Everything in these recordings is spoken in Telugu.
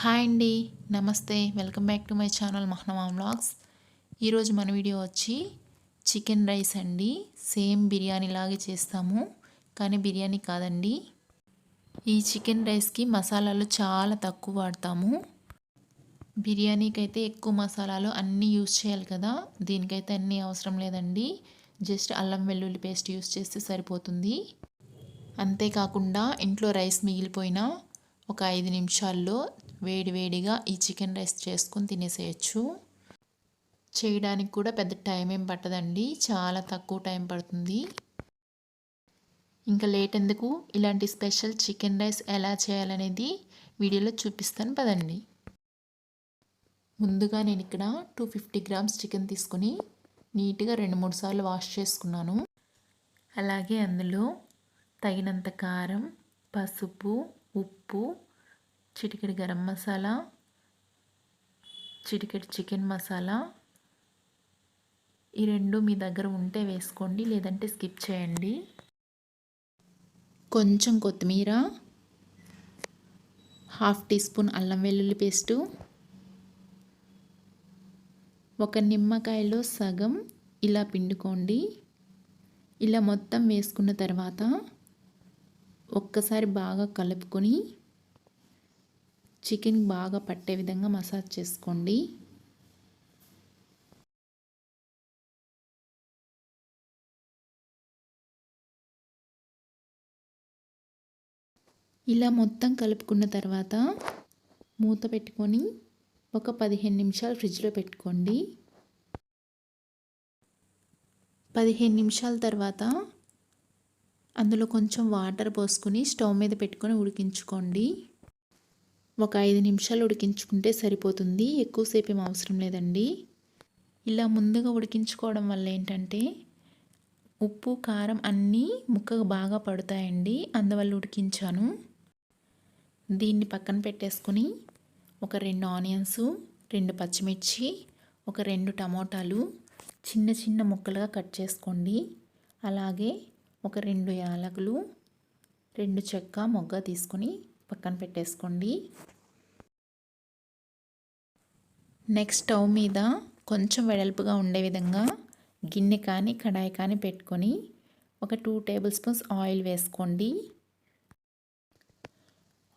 హాయ్ అండి నమస్తే welcome back to my channel Mahnama vlogs. ఈరోజు మన వీడియో వచ్చి చికెన్ రైస్ అండి. సేమ్ బిర్యానీ లాగే చేస్తాము కానీ బిర్యానీ కాదండి. ఈ చికెన్ రైస్కి మసాలాలు చాలా తక్కువ వాడతాము. బిర్యానీకి అయితే ఎక్కువ మసాలాలు అన్నీ యూస్ చేయాలి కదా దీనికైతే అన్నీ అవసరం లేదండి. జస్ట్ అల్లం వెల్లుల్లి పేస్ట్ యూస్ చేస్తే సరిపోతుంది. అంతేకాకుండా ఇంట్లో రైస్ మిగిలిపోయినా ఒక ఐదు నిమిషాల్లో వేడివేడిగా ఈ చికెన్ రైస్ చేసుకొని తినేసేయచ్చు. చేయడానికి కూడా పెద్ద టైం ఏం పట్టదండి. చాలా తక్కువ టైం పడుతుంది. ఇంకా లేట్ ఎందుకు? ఇలాంటి స్పెషల్ చికెన్ రైస్ ఎలా చేయాలనేది వీడియోలో చూపిస్తాను పదండి. ముందుగా నేను ఇక్కడ టూ ఫిఫ్టీ గ్రామ్స్ చికెన్ తీసుకొని నీట్గా రెండు మూడు సార్లు వాష్ చేసుకున్నాను. అలాగే అందులో తగినంత కారం పసుపు ఉప్పు చిటికెడు గరం మసాలా చిటికెడు చికెన్ మసాలా. ఈ రెండు మీ దగ్గర ఉంటే వేసుకోండి లేదంటే స్కిప్ చేయండి. కొంచెం కొత్తిమీర హాఫ్ టీ స్పూన్ అల్లం వెల్లుల్లి పేస్టు ఒక నిమ్మకాయలో సగం ఇలా పిండుకోండి. ఇలా మొత్తం వేసుకున్న తర్వాత ఒక్కసారి బాగా కలుపుకొని చికెన్ బాగా పట్టే విధంగా మసాజ్ చేసుకోండి. ఇలా మొత్తం కలుపుకున్న తర్వాత మూత పెట్టుకొని ఒక పదిహేను నిమిషాలు ఫ్రిడ్జ్లో పెట్టుకోండి. పదిహేను నిమిషాల తర్వాత అందులో కొంచెం వాటర్ పోసుకొని స్టవ్ మీద పెట్టుకొని ఉడికించుకోండి. ఒక ఐదు నిమిషాలు ఉడికించుకుంటే సరిపోతుంది. ఎక్కువసేపు ఏం అవసరం లేదండి. ఇలా ముందుగా ఉడికించుకోవడం వల్ల ఏంటంటే ఉప్పు కారం అన్నీ ముక్కకు బాగా పడతాయండి. అందువల్ల ఉడికించాను. దీన్ని పక్కన పెట్టేసుకుని ఒక రెండు ఆనియన్స్ రెండు పచ్చిమిర్చి ఒక రెండు టమోటాలు చిన్న చిన్న ముక్కలుగా కట్ చేసుకోండి. అలాగే ఒక రెండు యాలకులు రెండు చెక్క మొగ్గ తీసుకొని పక్కన పెట్టేసుకోండి. నెక్స్ట్ స్టవ్ మీద కొంచెం వెడల్పుగా ఉండే విధంగా గిన్నె కానీ కడాయి కానీ పెట్టుకొని ఒక టూ టేబుల్ స్పూన్స్ ఆయిల్ వేసుకోండి.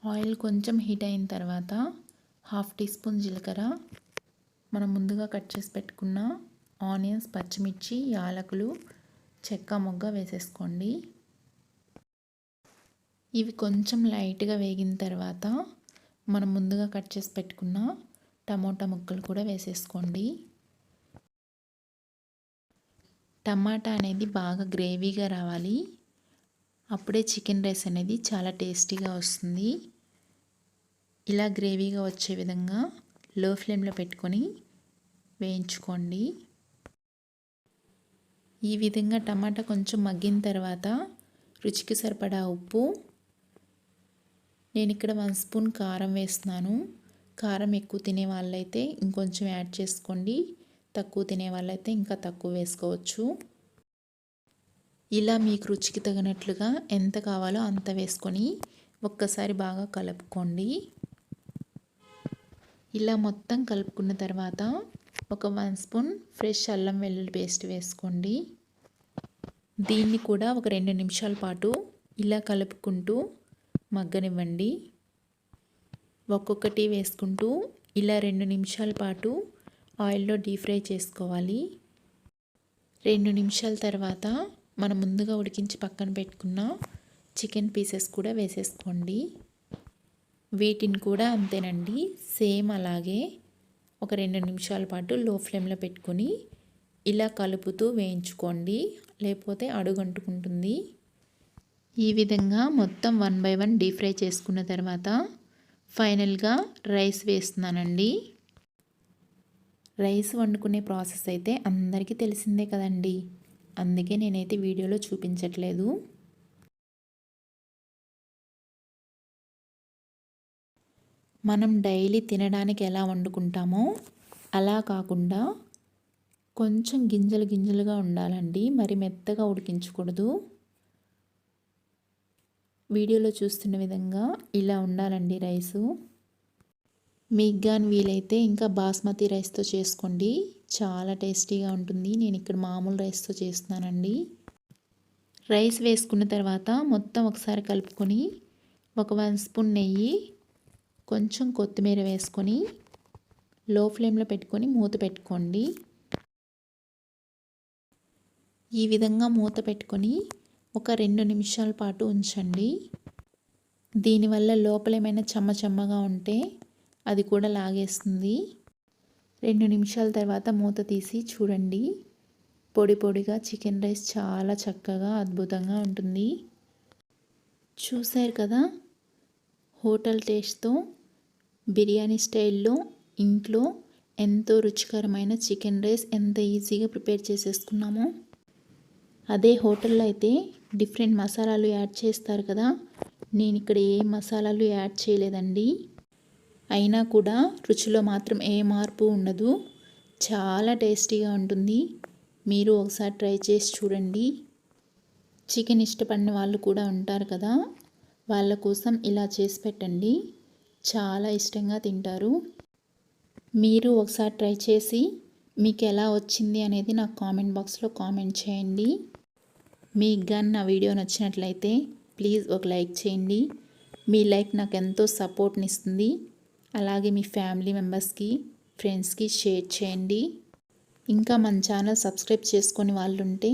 ఆయిల్ కొంచెం హీట్ అయిన తర్వాత హాఫ్ టీ స్పూన్ జీలకర్ర. మనం ముందుగా కట్ చేసి పెట్టుకున్న ఆనియన్స్ పచ్చిమిర్చి యాలకులు చెక్క మొగ్గ వేసేసుకోండి. ఇవి కొంచెం లైట్గా వేగిన తర్వాత మనం ముందుగా కట్ చేసి పెట్టుకున్న టమోటా ముక్కలు కూడా వేసేసుకోండి. టమాటా అనేది బాగా గ్రేవీగా రావాలి. అప్పుడే చికెన్ రైస్ అనేది చాలా టేస్టీగా వస్తుంది. ఇలా గ్రేవీగా వచ్చే విధంగా లో ఫ్లేమ్లో పెట్టుకొని వేయించుకోండి. ఈ విధంగా టమాటా కొంచెం మగ్గిన తర్వాత రుచికి సరిపడా ఉప్పు నేను ఇక్కడ వన్ స్పూన్ కారం వేస్తున్నాను. కారం ఎక్కువ తినే వాళ్ళైతే ఇంకొంచెం యాడ్ చేసుకోండి. తక్కువ తినే వాళ్ళైతే ఇంకా తక్కువ వేసుకోవచ్చు. ఇలా మీకు రుచికి తగినట్లుగా ఎంత కావాలో అంత వేసుకొని ఒక్కసారి బాగా కలుపుకోండి. ఇలా మొత్తం కలుపుకున్న తర్వాత ఒక వన్ స్పూన్ ఫ్రెష్ అల్లం వెల్లుల్లి పేస్ట్ వేసుకోండి. దీన్ని కూడా ఒక రెండు నిమిషాల పాటు ఇలా కలుపుకుంటూ మగ్గనివ్వండి. ఒక్కొక్కటి వేసుకుంటూ ఇలా రెండు నిమిషాల పాటు ఆయిల్లో డీప్ ఫ్రై చేసుకోవాలి. రెండు నిమిషాల తర్వాత మనం ముందుగా ఉడికించి పక్కన పెట్టుకున్న చికెన్ పీసెస్ కూడా వేసేసుకోండి. వీటిని కూడా అంతేనండి సేమ్ అలాగే ఒక రెండు నిమిషాల పాటు లో ఫ్లేమ్లో పెట్టుకొని ఇలా కలుపుతూ వేయించుకోండి. లేకపోతే అడుగంటుకుంటుంది. ఈ విధంగా మొత్తం one by one deep fry చేసుకున్న తర్వాత ఫైనల్గా రైస్ వేస్తున్నానండి. రైస్ వండుకునే ప్రాసెస్ అయితే అందరికీ తెలిసిందే కదండి. అందుకే నేనైతే వీడియోలో చూపించట్లేదు. మనం డైలీ తినడానికి ఎలా వండుకుంటామో అలా కాకుండా కొంచెం గింజలు గింజలుగా ఉండాలండి. మరి మెత్తగా ఉడికించకూడదు. వీడియోలో చూస్తున్న విధంగా ఇలా ఉండాలండి రైసు. మీకు కానీ వీలైతే ఇంకా బాస్మతి రైస్తో చేసుకోండి. చాలా టేస్టీగా ఉంటుంది. నేను ఇక్కడ మామూలు రైస్తో చేస్తున్నానండి. రైస్ వేసుకున్న తర్వాత మొత్తం ఒకసారి కలుపుకొని ఒక వన్ స్పూన్ నెయ్యి కొంచెం కొత్తిమీర వేసుకొని లో ఫ్లేమ్లో పెట్టుకొని మూత పెట్టుకోండి. ఈ విధంగా మూత పెట్టుకొని ఒక రెండు నిమిషాల పాటు ఉంచండి. దీనివల్ల లోపల ఏమైనా చెమ్మ చెమ్మగా ఉంటే అది కూడా లాగేస్తుంది. రెండు నిమిషాల తర్వాత మూత తీసి చూడండి. పొడి పొడిగా చికెన్ రైస్ చాలా చక్కగా అద్భుతంగా ఉంటుంది. చూశారు కదా? హోటల్ టేస్ట్తో బిర్యానీ స్టైల్లో ఇంట్లో ఎంతో రుచికరమైన చికెన్ రైస్ ఎంత ఈజీగా ప్రిపేర్ చేసేసుకున్నామో. అదే హోటల్లో అయితే డిఫరెంట్ మసాలాలు యాడ్ చేస్తారు కదా. నేను ఇక్కడ ఏ మసాలాలు యాడ్ చేయలేదండి. అయినా కూడా రుచిలో మాత్రం ఏ మార్పు ఉండదు. చాలా టేస్టీగా ఉంటుంది. మీరు ఒకసారి ట్రై చేసి చూడండి. చికెన్ ఇష్టపడిన వాళ్ళు కూడా ఉంటారు కదా. వాళ్ళ కోసం ఇలా చేసి పెట్టండి. చాలా ఇష్టంగా తింటారు. మీరు ఒకసారి ట్రై చేసి మీకు ఎలా వచ్చింది అనేది నాకు కామెంట్ బాక్స్లో కామెంట్ చేయండి. మీకు కానీ నా వీడియో నచ్చినట్లయితే ప్లీజ్ ఒక లైక్ చేయండి. మీ లైక్ నాకు ఎంతో సపోర్ట్ని ఇస్తుంది అలాగే మీ ఫ్యామిలీ మెంబర్స్కి ఫ్రెండ్స్కి షేర్ చేయండి. ఇంకా మన ఛానల్ సబ్స్క్రైబ్ చేసుకొని వాళ్ళు ఉంటే